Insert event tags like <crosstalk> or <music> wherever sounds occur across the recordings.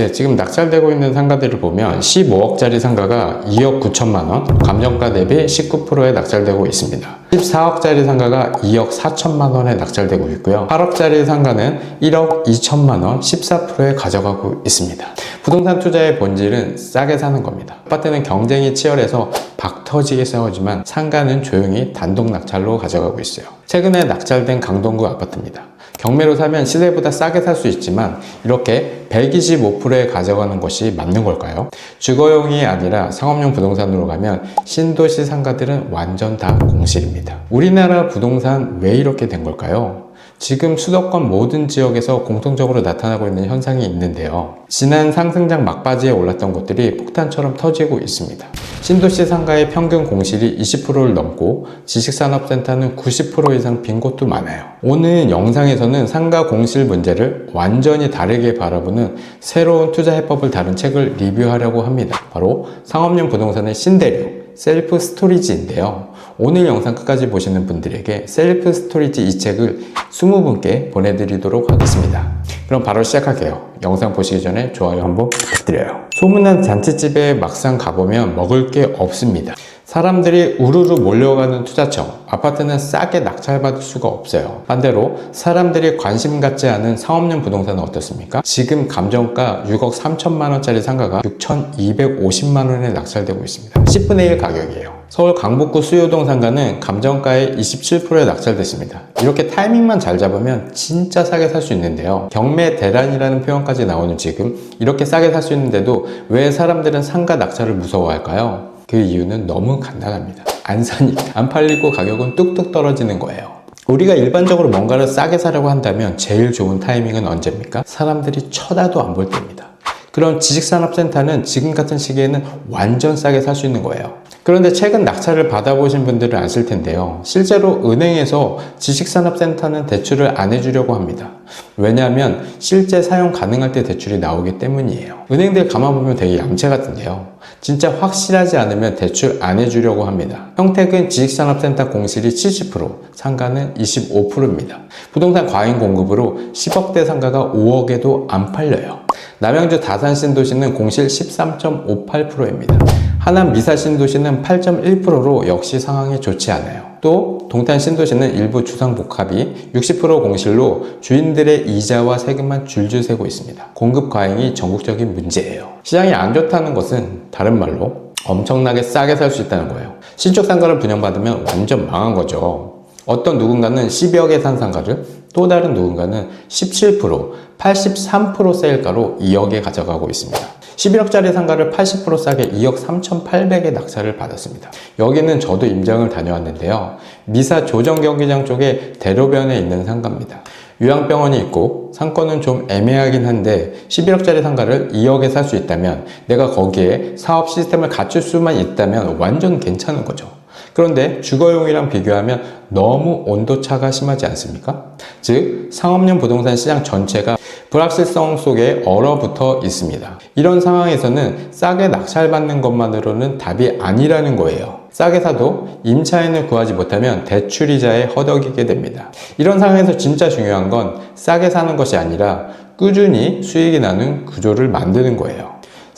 네, 지금 낙찰되고 있는 상가들을 보면 15억짜리 상가가 2억 9천만 원, 감정가 대비 19%에 낙찰되고 있습니다. 14억짜리 상가가 2억 4천만 원에 낙찰되고 있고요. 8억짜리 상가는 1억 2천만 원, 14%에 가져가고 있습니다. 부동산 투자의 본질은 싸게 사는 겁니다. 아파트는 경쟁이 치열해서 박 터지게 싸우지만 상가는 조용히 단독 낙찰로 가져가고 있어요. 최근에 낙찰된 강동구 아파트입니다. 경매로 사면 시세보다 싸게 살 수 있지만 이렇게 125%에 가져가는 것이 맞는 걸까요? 주거용이 아니라 상업용 부동산으로 가면 신도시 상가들은 완전 다 공실입니다. 우리나라 부동산 왜 이렇게 된 걸까요? 지금 수도권 모든 지역에서 공통적으로 나타나고 있는 현상이 있는데요. 지난 상승장 막바지에 올랐던 곳들이 폭탄처럼 터지고 있습니다. 신도시 상가의 평균 공실이 20%를 넘고 지식산업센터는 90% 이상 빈 곳도 많아요. 오늘 영상에서는 상가 공실 문제를 완전히 다르게 바라보는 새로운 투자 해법을 다룬 책을 리뷰하려고 합니다. 바로 상업용 부동산의 신대륙 셀프 스토리지인데요. 오늘 영상 끝까지 보시는 분들에게 셀프 스토리지 이 책을 20분께 보내드리도록 하겠습니다. 그럼 바로 시작할게요. 영상 보시기 전에 좋아요 한번 부탁드려요. 소문난 잔치집에 막상 가보면 먹을 게 없습니다. 사람들이 우르르 몰려가는 투자청, 아파트는 싸게 낙찰받을 수가 없어요. 반대로 사람들이 관심 갖지 않은 상업용 부동산은 어떻습니까? 지금 감정가 6억 3천만 원짜리 상가가 6,250만 원에 낙찰되고 있습니다. 10분의 1 가격이에요. 서울 강북구 수요동 상가는 감정가의 27%에 낙찰됐습니다. 이렇게 타이밍만 잘 잡으면 진짜 싸게 살 수 있는데요. 경매 대란이라는 표현까지 나오는 지금 이렇게 싸게 살 수 있는데도 왜 사람들은 상가 낙찰을 무서워할까요? 그 이유는 너무 간단합니다. 안 사니까. 안 팔리고 가격은 뚝뚝 떨어지는 거예요. 우리가 일반적으로 뭔가를 싸게 사려고 한다면 제일 좋은 타이밍은 언제입니까? 사람들이 쳐다도 안 볼 때입니다. 그럼 지식산업센터는 지금 같은 시기에는 완전 싸게 살 수 있는 거예요. 그런데 최근 낙찰을 받아보신 분들은 아실 텐데요. 실제로 은행에서 지식산업센터는 대출을 안 해주려고 합니다. 왜냐하면 실제 사용 가능할 때 대출이 나오기 때문이에요. 은행들 가만 보면 되게 얌체 같은데요. 진짜 확실하지 않으면 대출 안 해주려고 합니다. 평택은 지식산업센터 공실이 70%, 상가는 25%입니다. 부동산 과잉 공급으로 10억대 상가가 5억에도 안 팔려요. 남양주 다산 신도시는 공실 13.58%입니다. 하남 미사 신도시는 8.1%로 역시 상황이 좋지 않아요. 또 동탄 신도시는 일부 주상복합이 60% 공실로 주인들의 이자와 세금만 줄줄 세고 있습니다. 공급 과잉이 전국적인 문제예요. 시장이 안 좋다는 것은 다른 말로 엄청나게 싸게 살 수 있다는 거예요. 신축 상가를 분양받으면 완전 망한 거죠. 어떤 누군가는 10억에 산 상가를 또 다른 누군가는 17%, 83% 세일가로 2억에 가져가고 있습니다. 11억짜리 상가를 80% 싸게 2억 3,800에 낙찰을 받았습니다. 여기는 저도 임장을 다녀왔는데요. 미사 조정 경기장 쪽에 대로변에 있는 상가입니다. 요양병원이 있고 상권은 좀 애매하긴 한데 11억짜리 상가를 2억에 살 수 있다면 내가 거기에 사업 시스템을 갖출 수만 있다면 완전 괜찮은 거죠. 그런데 주거용이랑 비교하면 너무 온도차가 심하지 않습니까? 즉, 상업용 부동산 시장 전체가 불확실성 속에 얼어붙어 있습니다. 이런 상황에서는 싸게 낙찰받는 것만으로는 답이 아니라는 거예요. 싸게 사도 임차인을 구하지 못하면 대출이자에 허덕이게 됩니다. 이런 상황에서 진짜 중요한 건 싸게 사는 것이 아니라 꾸준히 수익이 나는 구조를 만드는 거예요.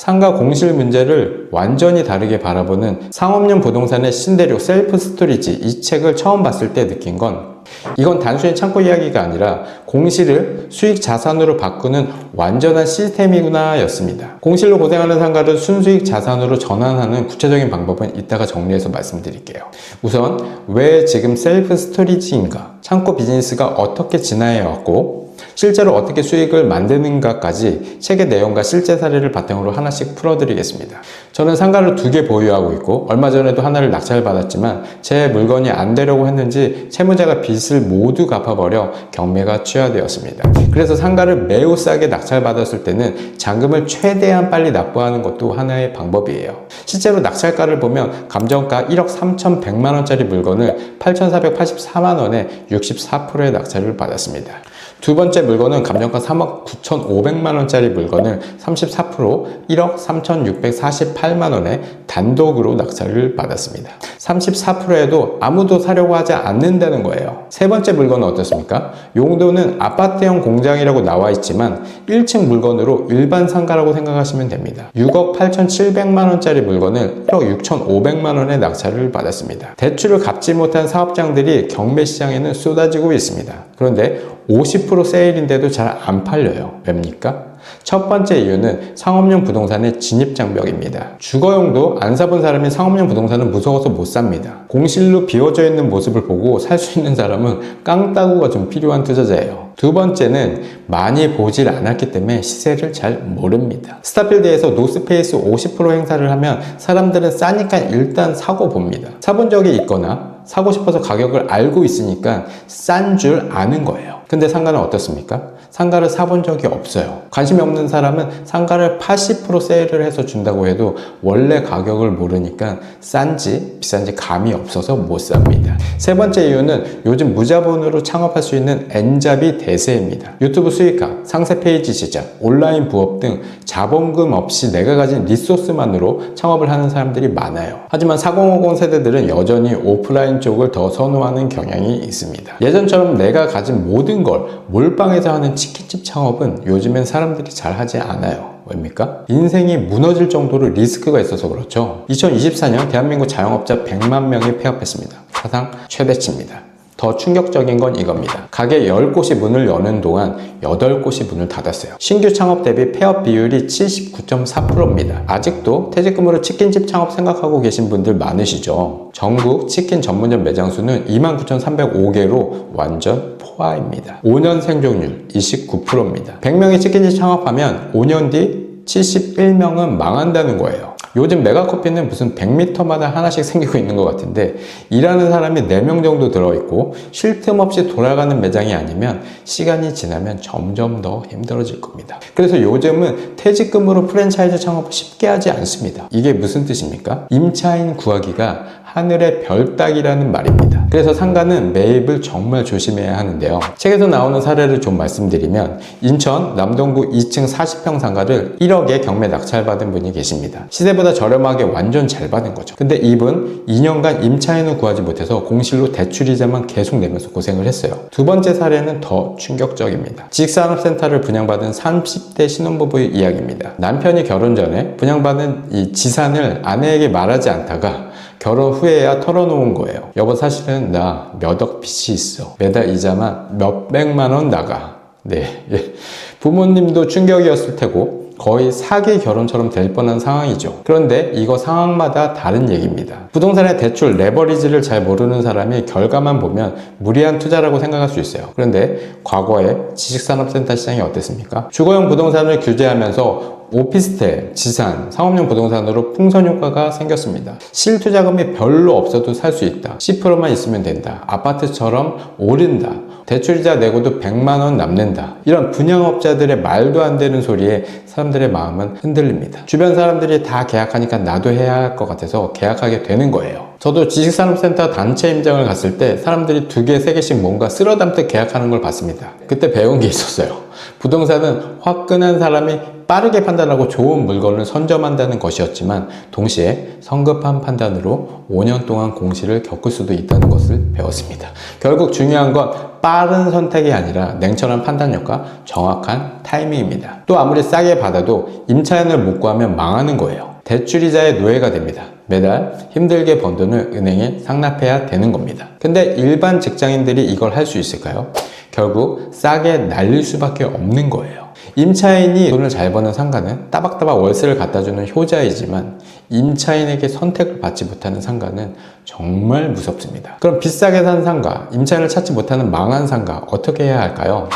상가 공실 문제를 완전히 다르게 바라보는 상업용 부동산의 신대륙 셀프 스토리지 이 책을 처음 봤을 때 느낀 건 이건 단순히 창고 이야기가 아니라 공실을 수익 자산으로 바꾸는 완전한 시스템이구나 였습니다. 공실로 고생하는 상가를 순수익 자산으로 전환하는 구체적인 방법은 이따가 정리해서 말씀드릴게요. 우선 왜 지금 셀프 스토리지인가? 창고 비즈니스가 어떻게 진화해 왔고 실제로 어떻게 수익을 만드는가까지 책의 내용과 실제 사례를 바탕으로 하나씩 풀어드리겠습니다. 저는 상가를 두 개 보유하고 있고 얼마 전에도 하나를 낙찰 받았지만 제 물건이 안 되려고 했는지 채무자가 빚을 모두 갚아버려 경매가 취하되었습니다. 그래서 상가를 매우 싸게 낙찰 받았을 때는 잔금을 최대한 빨리 납부하는 것도 하나의 방법이에요. 실제로 낙찰가를 보면 감정가 1억 3,100만 원짜리 물건을 8,484만 원에 64%의 낙찰을 받았습니다. 두 번째 물건은 감정가 3억 9,500만 원짜리 물건을 34% 1억 3,648만 원에 단독으로 낙찰을 받았습니다. 34%에도 아무도 사려고 하지 않는다는 거예요. 세 번째 물건은 어떻습니까? 용도는 아파트형 공장이라고 나와 있지만 1층 물건으로 일반 상가라고 생각하시면 됩니다. 6억 8,700만 원짜리 물건을 1억 6,500만 원에 낙찰을 받았습니다. 대출을 갚지 못한 사업장들이 경매 시장에는 쏟아지고 있습니다. 그런데 50% 세일 인데도 잘 안 팔려요. 왜입니까? 첫 번째 이유는 상업용 부동산의 진입 장벽입니다. 주거용도 안 사본 사람이 상업용 부동산은 무서워서 못 삽니다. 공실로 비워져 있는 모습을 보고 살 수 있는 사람은 깡따구가 좀 필요한 투자자예요. 두 번째는 많이 보질 않았기 때문에 시세를 잘 모릅니다. 스타필드에서 노스페이스 50% 행사를 하면 사람들은 싸니까 일단 사고 봅니다. 사본 적이 있거나 사고 싶어서 가격을 알고 있으니까 싼 줄 아는 거예요. 근데 상가는 어떻습니까? 상가를 사본 적이 없어요. 관심이 없는 사람은 상가를 80% 세일을 해서 준다고 해도 원래 가격을 모르니까 싼지 비싼지 감이 없어서 못 삽니다. 세 번째 이유는 요즘 무자본으로 창업할 수 있는 N잡이 대세입니다. 유튜브 수익화, 상세 페이지 제작, 온라인 부업 등 자본금 없이 내가 가진 리소스만으로 창업을 하는 사람들이 많아요. 하지만 4050 세대들은 여전히 오프라인 쪽을 더 선호하는 경향이 있습니다. 예전처럼 내가 가진 모든 걸 몰빵해서 하는 치킨집 창업은 요즘엔 사람들이 잘 하지 않아요. 왜입니까? 인생이 무너질 정도로 리스크가 있어서 그렇죠. 2024년 대한민국 자영업자 100만 명이 폐업했습니다. 사상 최대치입니다. 더 충격적인 건 이겁니다. 가게 10곳이 문을 여는 동안 8곳이 문을 닫았어요. 신규 창업 대비 폐업 비율이 79.4%입니다. 아직도 퇴직금으로 치킨집 창업 생각하고 계신 분들 많으시죠? 전국 치킨 전문점 매장 수는 29,305개로 완전 포화입니다. 5년 생존율 29%입니다. 100명이 치킨집 창업하면 5년 뒤 71명은 망한다는 거예요. 요즘 메가커피는 무슨 100m마다 하나씩 생기고 있는 것 같은데 일하는 사람이 4명 정도 들어있고 쉴 틈 없이 돌아가는 매장이 아니면 시간이 지나면 점점 더 힘들어질 겁니다. 그래서 요즘은 퇴직금으로 프랜차이즈 창업을 쉽게 하지 않습니다. 이게 무슨 뜻입니까? 임차인 구하기가 하늘의 별 따기라는 말입니다. 그래서 상가는 매입을 정말 조심해야 하는데요. 책에서 나오는 사례를 좀 말씀드리면 인천 남동구 2층 40평 상가를 1억에 경매 낙찰받은 분이 계십니다. 시세보다 저렴하게 완전 잘 받은 거죠. 근데 이분 2년간 임차인을 구하지 못해서 공실로 대출이자만 계속 내면서 고생을 했어요. 두 번째 사례는 더 충격적입니다. 지식산업센터를 분양받은 30대 신혼부부의 이야기입니다. 남편이 결혼 전에 분양받은 이 지산을 아내에게 말하지 않다가 결혼 후에야 털어놓은 거예요. 여보 사실은 나 몇억 빚이 있어. 매달 이자만 몇 백만 원 나가. 네. 예. <laughs> 부모님도 충격이었을 테고 거의 사기 결혼처럼 될 뻔한 상황이죠. 그런데 이거 상황마다 다른 얘기입니다. 부동산의 대출 레버리지를 잘 모르는 사람이 결과만 보면 무리한 투자라고 생각할 수 있어요. 그런데 과거에 지식산업센터 시장이 어땠습니까? 주거용 부동산을 규제하면서 오피스텔, 지산, 상업용 부동산으로 풍선 효과가 생겼습니다. 실투자금이 별로 없어도 살 수 있다. 10%만 있으면 된다. 아파트처럼 오른다. 대출이자 내고도 100만 원 남는다. 이런 분양업자들의 말도 안 되는 소리에 사람들의 마음은 흔들립니다. 주변 사람들이 다 계약하니까 나도 해야 할 것 같아서 계약하게 되는 거예요. 저도 지식산업센터 단체 임장을 갔을 때 사람들이 두 개, 세 개씩 뭔가 쓸어 담듯 계약하는 걸 봤습니다. 그때 배운 게 있었어요. 부동산은 화끈한 사람이 빠르게 판단하고 좋은 물건을 선점한다는 것이었지만 동시에 성급한 판단으로 5년 동안 공시를 겪을 수도 있다는 것을 배웠습니다. 결국 중요한 건 빠른 선택이 아니라 냉철한 판단력과 정확한 타이밍입니다. 또 아무리 싸게 받아도 임차인을 못 구하면 망하는 거예요. 대출이자의 노예가 됩니다. 매달 힘들게 번 돈을 은행에 상납해야 되는 겁니다. 근데 일반 직장인들이 이걸 할 수 있을까요? 결국 싸게 날릴 수밖에 없는 거예요. 임차인이 돈을 잘 버는 상가는 따박따박 월세를 갖다 주는 효자이지만 임차인에게 선택을 받지 못하는 상가는 정말 무섭습니다. 그럼 비싸게 산 상가, 임차인을 찾지 못하는 망한 상가 어떻게 해야 할까요?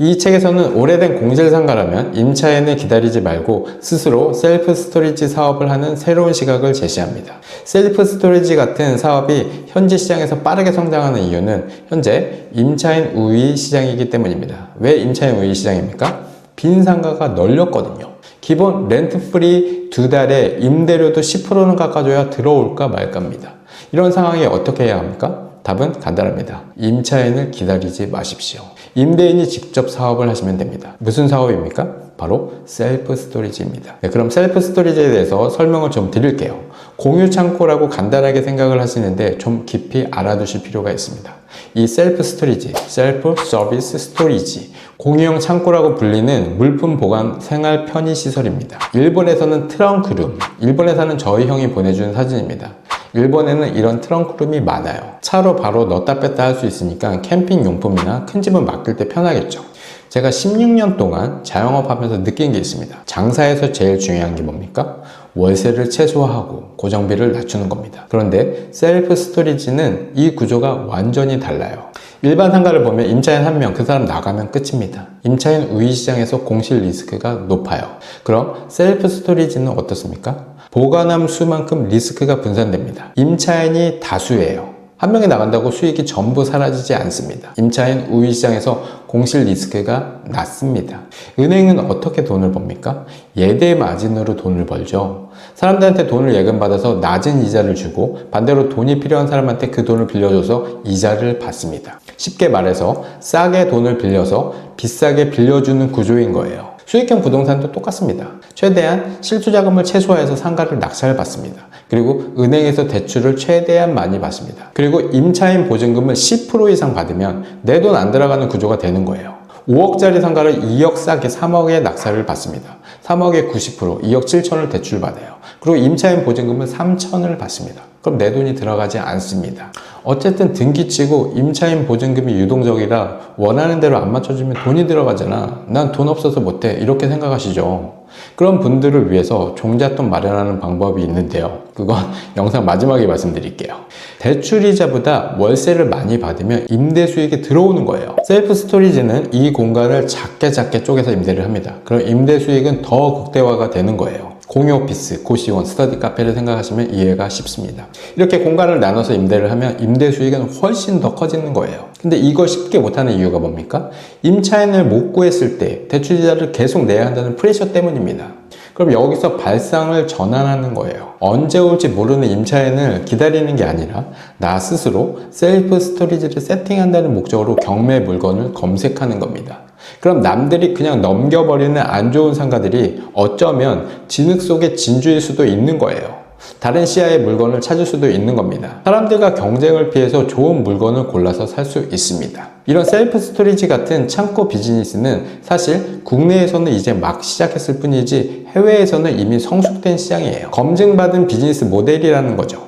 이 책에서는 오래된 공실 상가라면 임차인을 기다리지 말고 스스로 셀프 스토리지 사업을 하는 새로운 시각을 제시합니다. 셀프 스토리지 같은 사업이 현재 시장에서 빠르게 성장하는 이유는 현재 임차인 우위 시장이기 때문입니다. 왜 임차인 우위 시장입니까? 빈 상가가 널렸거든요. 기본 렌트 프리 두 달에 임대료도 10%는 깎아줘야 들어올까 말까입니다. 이런 상황에 어떻게 해야 합니까? 답은 간단합니다. 임차인을 기다리지 마십시오. 임대인이 직접 사업을 하시면 됩니다. 무슨 사업입니까? 바로 셀프 스토리지입니다. 네, 그럼 셀프 스토리지에 대해서 설명을 좀 드릴게요. 공유 창고라고 간단하게 생각을 하시는데 좀 깊이 알아두실 필요가 있습니다. 이 셀프 스토리지, 셀프 서비스 스토리지, 공유형 창고라고 불리는 물품 보관 생활 편의 시설입니다. 일본에서는 트렁크룸, 일본에서는 저희 형이 보내준 사진입니다. 일본에는 이런 트렁크룸이 많아요. 차로 바로 넣다 뺐다 할 수 있으니까 캠핑 용품이나 큰 집은 맡길 때 편하겠죠. 제가 16년 동안 자영업 하면서 느낀 게 있습니다. 장사에서 제일 중요한 게 뭡니까? 월세를 최소화하고 고정비를 낮추는 겁니다. 그런데 셀프 스토리지는 이 구조가 완전히 달라요. 일반 상가를 보면 임차인 한 명, 그 사람 나가면 끝입니다. 임차인 우위 시장에서 공실 리스크가 높아요. 그럼 셀프 스토리지는 어떻습니까? 보관함 수만큼 리스크가 분산됩니다. 임차인이 다수예요. 한 명이 나간다고 수익이 전부 사라지지 않습니다. 임차인 우위 시장에서 공실 리스크가 낮습니다. 은행은 어떻게 돈을 법니까? 예대 마진으로 돈을 벌죠. 사람들한테 돈을 예금받아서 낮은 이자를 주고 반대로 돈이 필요한 사람한테 그 돈을 빌려줘서 이자를 받습니다. 쉽게 말해서 싸게 돈을 빌려서 비싸게 빌려주는 구조인 거예요. 수익형 부동산도 똑같습니다. 최대한 실투자금을 최소화해서 상가를 낙찰 받습니다. 그리고 은행에서 대출을 최대한 많이 받습니다. 그리고 임차인 보증금을 10% 이상 받으면 내 돈 안 들어가는 구조가 되는 거예요. 5억짜리 상가를 2억 싸게 3억에 낙찰을 받습니다. 3억에 90%, 2억 7천을 대출받아요. 그리고 임차인 보증금은 3천을 받습니다. 그럼 내 돈이 들어가지 않습니다. 어쨌든 등기치고 임차인 보증금이 유동적이라 원하는 대로 안 맞춰주면 돈이 들어가잖아. 난 돈 없어서 못해. 이렇게 생각하시죠. 그런 분들을 위해서 종잣돈 마련하는 방법이 있는데요. 그건 <laughs> 영상 마지막에 말씀드릴게요. 대출이자보다 월세를 많이 받으면 임대 수익이 들어오는 거예요. 셀프 스토리지는 이 공간을 작게 작게 쪼개서 임대를 합니다. 그럼 임대 수익은 더 극대화가 되는 거예요. 공유 오피스, 고시원, 스터디 카페를 생각하시면 이해가 쉽습니다. 이렇게 공간을 나눠서 임대를 하면 임대 수익은 훨씬 더 커지는 거예요. 근데 이걸 쉽게 못하는 이유가 뭡니까? 임차인을 못 구했을 때 대출이자를 계속 내야 한다는 프레셔 때문입니다. 그럼 여기서 발상을 전환하는 거예요. 언제 올지 모르는 임차인을 기다리는 게 아니라 나 스스로 셀프 스토리지를 세팅한다는 목적으로 경매 물건을 검색하는 겁니다. 그럼 남들이 그냥 넘겨버리는 안 좋은 상가들이 어쩌면 진흙 속의 진주일 수도 있는 거예요. 다른 시야의 물건을 찾을 수도 있는 겁니다. 사람들과 경쟁을 피해서 좋은 물건을 골라서 살 수 있습니다. 이런 셀프 스토리지 같은 창고 비즈니스는 사실 국내에서는 이제 막 시작했을 뿐이지 해외에서는 이미 성숙된 시장이에요. 검증받은 비즈니스 모델이라는 거죠.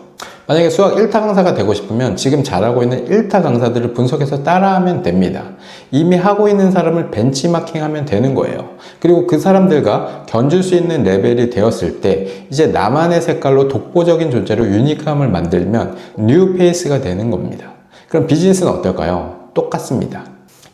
만약에 수학 1타 강사가 되고 싶으면 지금 잘하고 있는 1타 강사들을 분석해서 따라하면 됩니다. 이미 하고 있는 사람을 벤치마킹 하면 되는 거예요. 그리고 그 사람들과 견줄 수 있는 레벨이 되었을 때 이제 나만의 색깔로 독보적인 존재로 유니크함을 만들면 뉴 페이스가 되는 겁니다. 그럼 비즈니스는 어떨까요? 똑같습니다.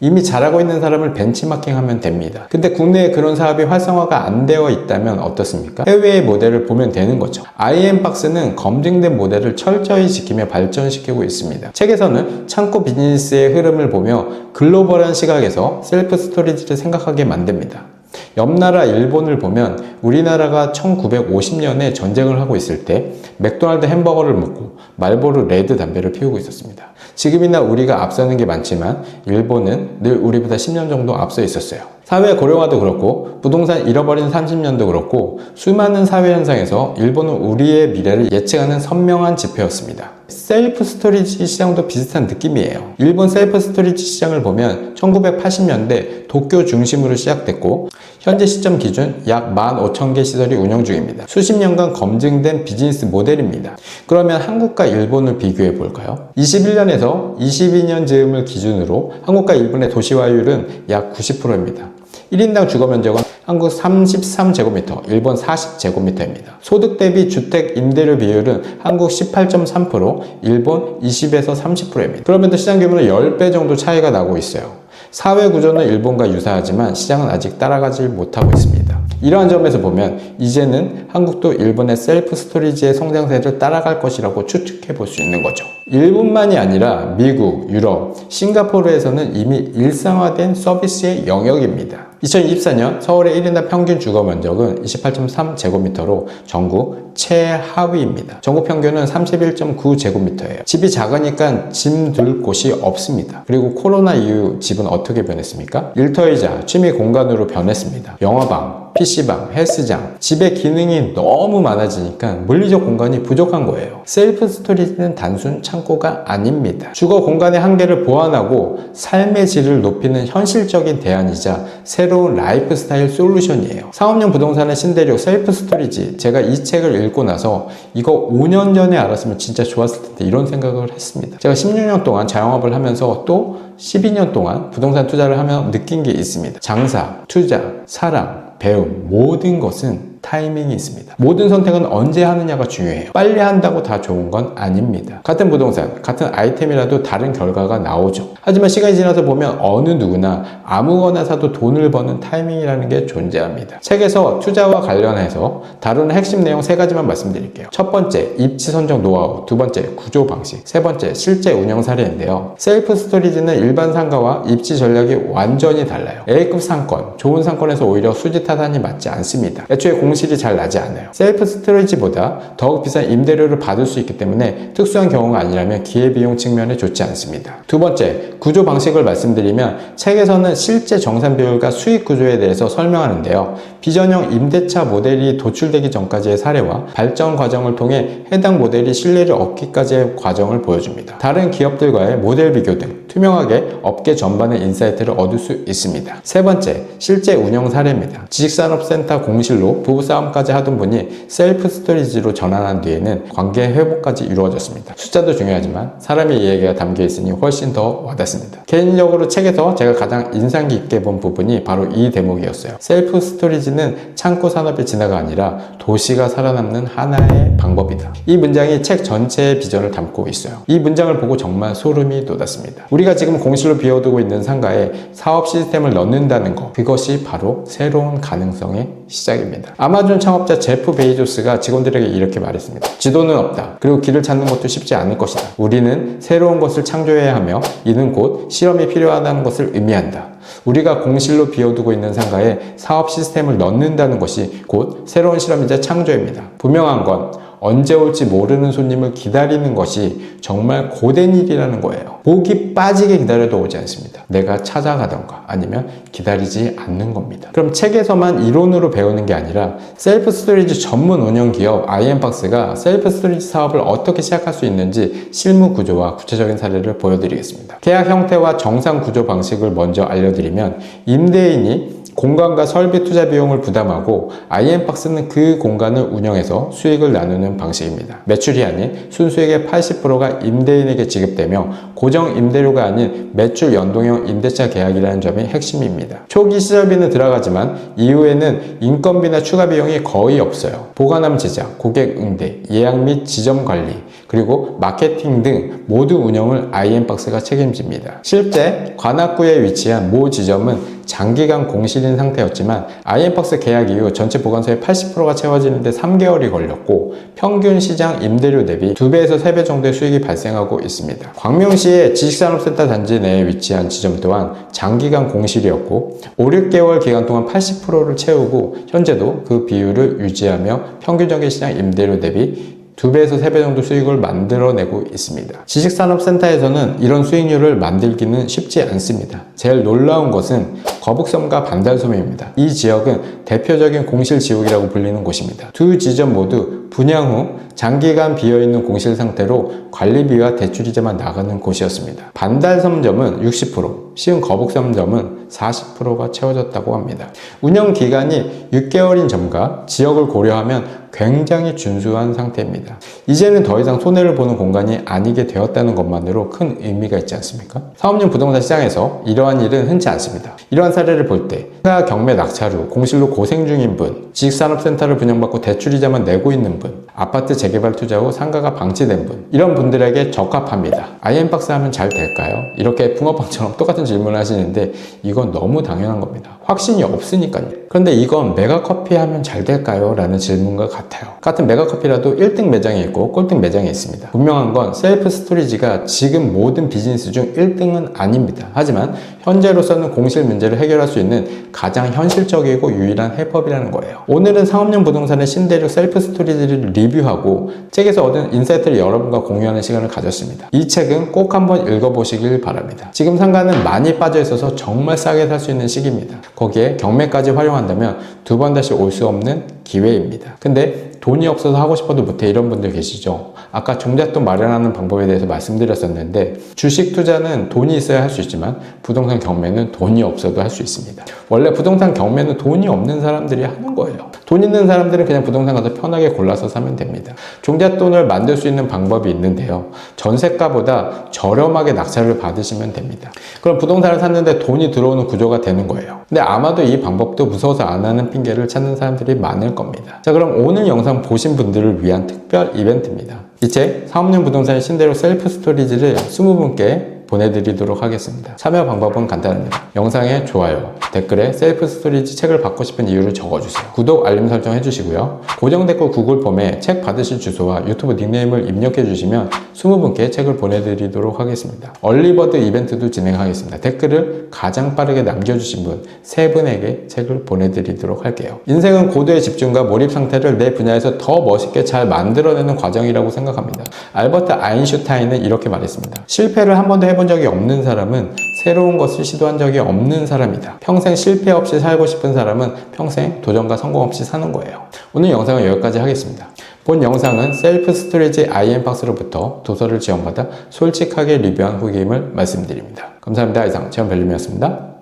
이미 잘하고 있는 사람을 벤치마킹 하면 됩니다. 근데 국내에 그런 사업이 활성화가 안 되어 있다면 어떻습니까? 해외의 모델을 보면 되는 거죠. IM박스는 검증된 모델을 철저히 지키며 발전시키고 있습니다. 책에서는 창고 비즈니스의 흐름을 보며 글로벌한 시각에서 셀프 스토리지를 생각하게 만듭니다. 옆나라 일본을 보면 우리나라가 1950년에 전쟁을 하고 있을 때 맥도날드 햄버거를 먹고 말보로 레드 담배를 피우고 있었습니다. 지금이나 우리가 앞서는 게 많지만 일본은 늘 우리보다 10년 정도 앞서 있었어요. 사회 고령화도 그렇고 부동산 잃어버린 30년도 그렇고 수많은 사회 현상에서 일본은 우리의 미래를 예측하는 선명한 지표였습니다. 셀프 스토리지 시장도 비슷한 느낌이에요. 일본 셀프 스토리지 시장을 보면 1980년대 도쿄 중심으로 시작됐고 현재 시점 기준 약 15,000개 시설이 운영 중입니다. 수십 년간 검증된 비즈니스 모델입니다. 그러면 한국과 일본을 비교해 볼까요? 21년에서 22년 즈음을 기준으로 한국과 일본의 도시화율은 약 90%입니다. 1인당 주거 면적은 한국 33제곱미터, 일본 40제곱미터입니다. 소득 대비 주택 임대료 비율은 한국 18.3%, 일본 20에서 30%입니다. 그러면도 시장 규모는 10배 정도 차이가 나고 있어요. 사회 구조는 일본과 유사하지만 시장은 아직 따라가지 못하고 있습니다. 이러한 점에서 보면 이제는 한국도 일본의 셀프 스토리지의 성장세를 따라갈 것이라고 추측해 볼 수 있는 거죠. 일본만이 아니라 미국, 유럽, 싱가포르에서는 이미 일상화된 서비스의 영역입니다. 2024년 서울의 1인당 평균 주거 면적은 28.3제곱미터로 전국 최하위입니다. 전국 평균은 31.9제곱미터예요. 집이 작으니까 짐둘 곳이 없습니다. 그리고 코로나 이후 집은 어떻게 변했습니까? 일터이자 취미 공간으로 변했습니다. 영화방, PC방, 헬스장, 집의 기능이 너무 많아지니까 물리적 공간이 부족한 거예요. 셀프 스토리지는 단순 창고가 아닙니다. 주거 공간의 한계를 보완하고 삶의 질을 높이는 현실적인 대안이자 새로운 라이프 스타일 솔루션이에요. 상업용 부동산의 신대륙 셀프 스토리지. 제가 이 책을 읽고 나서 이거 5년 전에 알았으면 진짜 좋았을 텐데 이런 생각을 했습니다. 제가 16년 동안 자영업을 하면서 또 12년 동안 부동산 투자를 하며 느낀 게 있습니다. 장사, 투자, 사랑, 배움 모든 것은 타이밍이 있습니다. 모든 선택은 언제 하느냐가 중요해요. 빨리 한다고 다 좋은 건 아닙니다. 같은 부동산, 같은 아이템이라도 다른 결과가 나오죠. 하지만 시간이 지나서 보면 어느 누구나 아무거나 사도 돈을 버는 타이밍이라는 게 존재합니다. 책에서 투자와 관련해서 다루는 핵심 내용 세 가지만 말씀드릴게요. 첫 번째, 입지 선정 노하우. 두 번째, 구조 방식. 세 번째, 실제 운영 사례인데요. 셀프 스토리지는 일반 상가와 입지 전략이 완전히 달라요. A급 상권, 좋은 상권에서 오히려 수지 타산이 맞지 않습니다. 애초에 공 실이 잘 나지 않아요. 셀프 스토리지보다 더욱 비싼 임대료를 받을 수 있기 때문에 특수한 경우가 아니라면 기회비용 측면에 좋지 않습니다. 두 번째, 구조 방식을 말씀드리면 책에서는 실제 정산 비율과 수익 구조에 대해서 설명하는데요. 비전형 임대차 모델이 도출되기 전까지의 사례와 발전 과정을 통해 해당 모델이 신뢰를 얻기까지의 과정을 보여줍니다. 다른 기업들과의 모델 비교 등 투명하게 업계 전반의 인사이트를 얻을 수 있습니다. 세 번째, 실제 운영 사례입니다. 지식산업센터 공실로 부부싸움까지 하던 분이 셀프 스토리지로 전환한 뒤에는 관계 회복까지 이루어졌습니다. 숫자도 중요하지만 사람의 이야기가 담겨 있으니 훨씬 더 와닿습니다. 개인적으로 책에서 제가 가장 인상 깊게 본 부분이 바로 이 대목이었어요. 셀프 스토리지는 창고 산업의 진화가 아니라 도시가 살아남는 하나의 방법이다. 이 문장이 책 전체의 비전을 담고 있어요. 이 문장을 보고 정말 소름이 돋았습니다. 우리가 지금 공실로 비워두고 있는 상가에 사업 시스템을 넣는다는 것, 그것이 바로 새로운 가능성의 시작입니다. 아마존 창업자 제프 베이조스가 직원들에게 이렇게 말했습니다. 지도는 없다. 그리고 길을 찾는 것도 쉽지 않을 것이다. 우리는 새로운 것을 창조해야 하며 이는 곧 실험이 필요하다는 것을 의미한다. 우리가 공실로 비워두고 있는 상가에 사업 시스템을 넣는다는 것이 곧 새로운 실험이자 창조입니다. 분명한 건 언제 올지 모르는 손님을 기다리는 것이 정말 고된 일이라는 거예요. 목이 빠지게 기다려도 오지 않습니다. 내가 찾아가던가 아니면 기다리지 않는 겁니다. 그럼 책에서만 이론으로 배우는 게 아니라 셀프 스토리지 전문 운영 기업 아이엠박스가 셀프 스토리지 사업을 어떻게 시작할 수 있는지 실무 구조와 구체적인 사례를 보여드리겠습니다. 계약 형태와 정상 구조 방식을 먼저 알려드리면 임대인이 공간과 설비 투자 비용을 부담하고 아이엠박스는 그 공간을 운영해서 수익을 나누는 방식입니다. 매출이 아닌 순수익의 80%가 임대인에게 지급되며 고정 임대료가 아닌 매출 연동형 임대차 계약이라는 점이 핵심입니다. 초기 시설비는 들어가지만 이후에는 인건비나 추가 비용이 거의 없어요. 보관함 제작, 고객 응대, 예약 및 지점 관리, 그리고 마케팅 등 모두 운영을 아이엠박스가 책임집니다. 실제 관악구에 위치한 모 지점은 장기간 공실인 상태였지만 아이엠박스 계약 이후 전체 보관소의 80%가 채워지는데 3개월이 걸렸고 평균 시장 임대료 대비 2배에서 3배 정도의 수익이 발생하고 있습니다. 광명시의 지식산업센터 단지 내에 위치한 지점 또한 장기간 공실이었고 5, 6개월 기간 동안 80%를 채우고 현재도 그 비율을 유지하며 평균적인 시장 임대료 대비 2배에서 3배 정도 수익을 만들어내고 있습니다. 지식산업센터에서는 이런 수익률을 만들기는 쉽지 않습니다. 제일 놀라운 것은 거북섬과 반달섬입니다. 이 지역은 대표적인 공실 지옥이라고 불리는 곳입니다. 두 지점 모두 분양 후 장기간 비어있는 공실 상태로 관리비와 대출이자만 나가는 곳이었습니다. 반달섬점은 60%, 시흥 거북섬점은 40%가 채워졌다고 합니다. 운영 기간이 6개월인 점과 지역을 고려하면 굉장히 준수한 상태입니다. 이제는 더 이상 손해를 보는 공간이 아니게 되었다는 것만으로 큰 의미가 있지 않습니까? 사업용 부동산 시장에서 이러한 일은 흔치 않습니다. 이러한 사례를 볼 때, 상가 경매 낙찰 후 공실로 고생 중인 분, 지식산업센터를 분양받고 대출이자만 내고 있는 분, 아파트 재개발 투자 후 상가가 방치된 분, 이런 분들에게 적합합니다. 아이엠박스 하면 잘 될까요? 이렇게 붕어빵처럼 똑같은 질문을 하시는데 이건 너무 당연한 겁니다. 확신이 없으니까요. 그런데 이건 메가커피 하면 잘 될까요? 라는 질문과 같아요. 같은 메가커피라도 1등 매장에 있고 꼴등 매장에 있습니다. 분명한 건 셀프 스토리지가 지금 모든 비즈니스 중 1등은 아닙니다. 하지만 현재로서는 공실 문제를 해결할 수 있는 가장 현실적이고 유일한 해법이라는 거예요. 오늘은 상업용 부동산의 신대륙 셀프 스토리지를 리뷰하고 책에서 얻은 인사이트를 여러분과 공유하는 시간을 가졌습니다. 이 책은 꼭 한번 읽어보시길 바랍니다. 지금 상가는 많이 빠져 있어서 정말 싸게 살 수 있는 시기입니다. 거기에 경매까지 활용한다면 두 번 다시 올 수 없는 기회입니다. 근데 돈이 없어서 하고 싶어도 못해 이런 분들 계시죠? 아까 종잣돈 마련하는 방법에 대해서 말씀드렸었는데 주식 투자는 돈이 있어야 할 수 있지만 부동산 경매는 돈이 없어도 할 수 있습니다. 원래 부동산 경매는 돈이 없는 사람들이 하는 거예요. 돈 있는 사람들은 그냥 부동산 가서 편하게 골라서 사면 됩니다. 종잣돈을 만들 수 있는 방법이 있는데요. 전세가보다 저렴하게 낙찰을 받으시면 됩니다. 그럼 부동산을 샀는데 돈이 들어오는 구조가 되는 거예요. 근데 아마도 이 방법도 무서워서 안 하는 핑계를 찾는 사람들이 많을 겁니다. 자, 그럼 오늘 영상 보신 분들을 위한 특별 이벤트입니다. 이 책 사업용 부동산 신대로 셀프 스토리지를 20분께 보내드리도록 하겠습니다. 참여 방법은 간단합니다. 영상에 좋아요, 댓글에 셀프 스토리지 책을 받고 싶은 이유를 적어주세요. 구독, 알림 설정 해주시고요. 고정 댓글 구글 폼에 책 받으실 주소와 유튜브 닉네임을 입력해 주시면 20분께 책을 보내드리도록 하겠습니다. 얼리버드 이벤트도 진행하겠습니다. 댓글을 가장 빠르게 남겨주신 분세 분에게 책을 보내드리도록 할게요. 인생은 고도의 집중과 몰입 상태를 내 분야에서 더 멋있게 잘 만들어내는 과정이라고 생각합니다. 알버트 아인슈타인은 이렇게 말했습니다. 실패를 한 번도 해본 적이 없는 사람은 새로운 것을 시도한 적이 없는 사람이다. 평생 실패 없이 살고 싶은 사람은 평생 도전과 성공 없이 사는 거예요. 오늘 영상은 여기까지 하겠습니다. 본 영상은 셀프 스토리지 IM박스로부터 도서를 지원받아 솔직하게 리뷰한 후기임을 말씀드립니다. 감사합니다. 이상 체험 별님이었습니다.